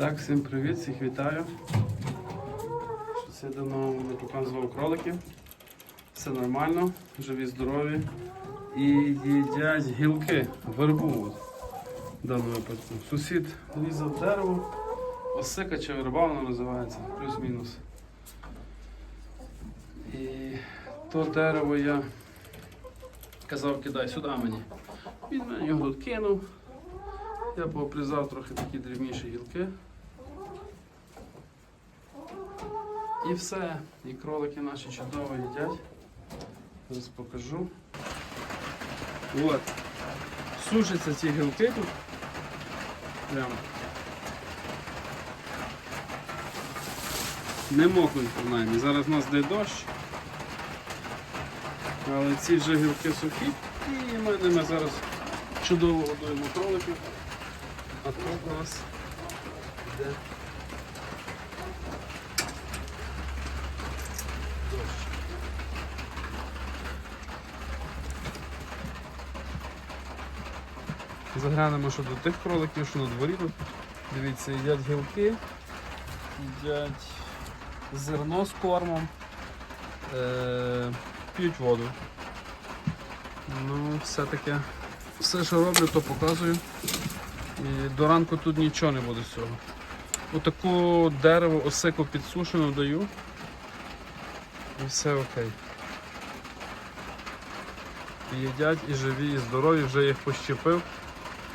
Так, всім привіт, всіх вітаю. Я давно не показував кроликів. Все нормально, живі, здорові. І їдять гілки, вербу. В даному випадку. Сусід різав дерево, осика чи верба вона називається, плюс-мінус. І то дерево я казав, кидай сюди мені. Він мені його тут кинув. Я пообрізав трохи такі дрібніші гілки. І все. І кролики наші чудово їдять. Зараз покажу. От. Сушаться ці гілки тут. Прямо. Не мокнуть принаймні. Зараз у нас йде дощ. Але ці вже гілки сухі. І ми ними зараз чудово годуємо кроликів. А тут у нас йде Заглянемо що до тих кроликів, що на дворі тут. Дивіться, їдять гілки, їдять зерно з кормом, е- п'ють воду. Ну, все-таки все, що роблю, то показую. І до ранку тут нічого не буде з цього. Отаку дерево осику підсушену даю. І все окей. І їдять, і живі, і здорові, вже їх пощепив.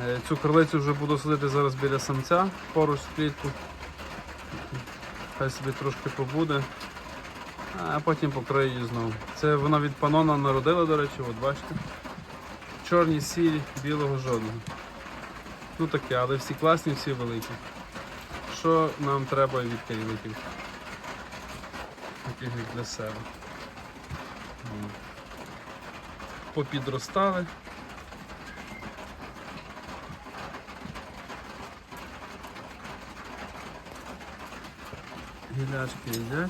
Е, Цю кролицю вже буду садити зараз біля самця поруч з клітку. Хай собі трошки побуде, а потім покрию її знову. Це вона від панона народила, до речі, от бачите. Чорні, сірі, білого жодного. Ну таке, але всі класні, всі великі. Що нам треба від кайликів? Таких як для себе. Попідростали. Гілячки їдять.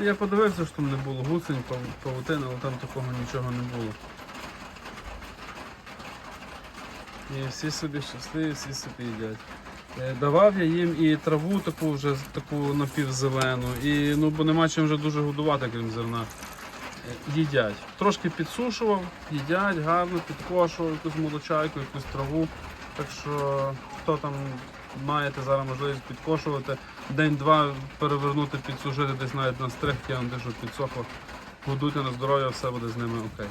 Я подивився, що там не було гусень, пав- павутини, але там такого нічого не було. І всі собі щасливі, всі собі їдять. Е, Давав я їм і траву таку вже таку напівзелену, і ну бо нема чим вже дуже годувати, крім зерна. Е, Їдять. Трошки підсушував, їдять, гарно, підкошував якусь молочайку, якусь траву. Так що хто там маєте зараз можливість підкошувати, день-два перевернути, підсушити, десь навіть на стрих кинути, щоб підсохло. Годуйте на здоров'я, все буде з ними окей.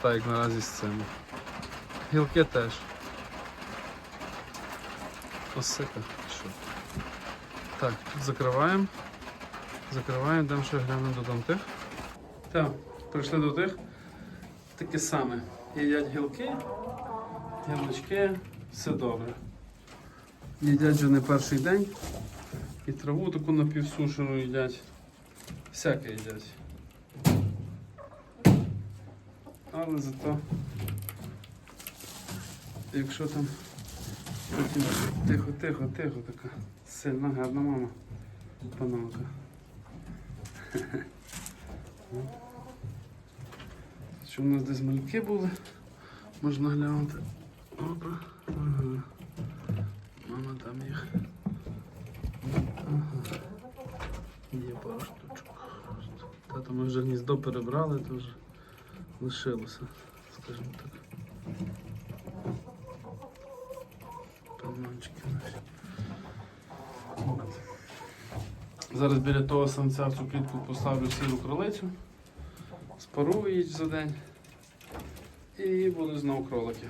Так як наразі з цими. Гілки теж. Осика. Що? Так, тут закриваємо. Закриваємо, йдемо ще глянемо до там тих. Так, прийшли до тих. Таке саме. Їдять гілки, гілочки, все добре. Їдять вже не перший день. І траву таку напівсушену їдять. Всяке їдять. Але зато Якщо там потім тихо, тихо, тихо, така сильна, гарна мама. Пановка. Що в нас десь мальки були, можна глянути. Опа. Ага. Мама там їх. Ага. Є пару штучок. Тато ми вже гніздо перебрали, то вже лишилося, скажімо так. Панончики наші. Зараз біля того самця цю клітку поставлю сіру кролицю, спарую її за день і будуть знову кролики.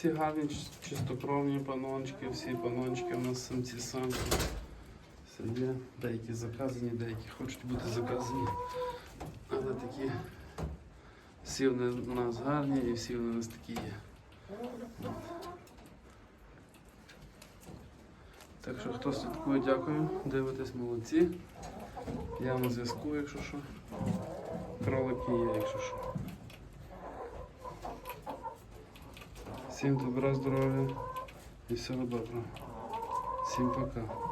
Ці гарні чистокровні панончики, всі панончики у нас самці самки. Є. Деякі заказані, деякі хочуть бути заказані. Але такі всі вони у нас гарні і всі вони у нас такі є. Так що хто слідкує, дякую. Дивитесь, молодці. Я на зв'язку, якщо що. Кролики є, якщо що. Всім добра, здоров'я і всього доброго. Всім пока.